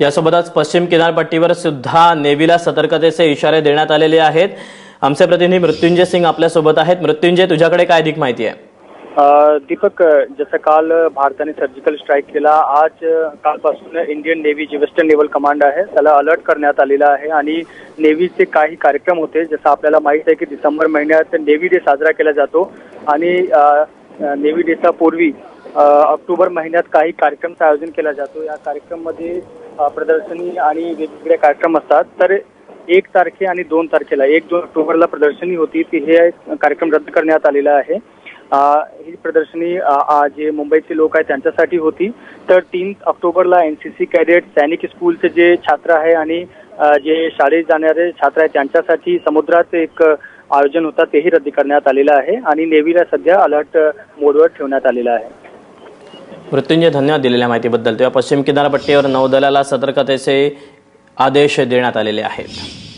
यासोबतच पश्चिम किनारपट्टीवर सुद्धा नेव्हीला सतर्कतेचे इशारे देण्यात आलेले आहेत. आमचे प्रतिनिधी मृत्युंजय सिंग आपल्यासोबत आहेत. मृत्युंजय तुझ्याकडे काय अधिक माहिती आहे? दीपक जसं काल भारताने सर्जिकल स्ट्राईक केला आज कालपासून इंडियन नेव्ही जे वेस्टर्न नेव्हल कमांड आहे त्याला अलर्ट करण्यात आलेला आहे आणि नेव्हीचे काही कार्यक्रम होते. जसं आपल्याला माहीत आहे की डिसेंबर महिन्यात नेव्ही डे साजरा केला जातो आणि नेव्ही डेचा पूर्वी ऑक्टोबर महिन्यात काही कार्यक्रमचं आयोजन केला जातो. या कार्यक्रममध्ये प्रदर्शनी आणि वेगवेगळे कार्यक्रम असतात. तर एक तारखे आणि दोन तारखेला एक दोन ऑक्टोबरला प्रदर्शनी होती. ती हे कार्यक्रम रद्द करण्यात आलेला आहे. ही प्रदर्शनी जे मुंबईचे लोक आहेत त्यांच्यासाठी होती. तर तीन ऑक्टोबरला एन सी सी कॅडेट सैनिक स्कूलचे जे छात्र आहे आणि जे शाळेत जाणारे छात्र आहेत त्यांच्यासाठी समुद्रात एक आयोजन होता तेही रद्द करण्यात आलेलं आहे. आणि नेव्हीला सध्या अलर्ट मोडवर ठेवण्यात आलेलं आहे. मृत्युंजय धन्यवाद दिलेल्या माहितीबद्दल. तेव्हा पश्चिम किनारपट्टीवर नौदलाला सतर्कतेचे आदेश देण्यात आलेले आहेत.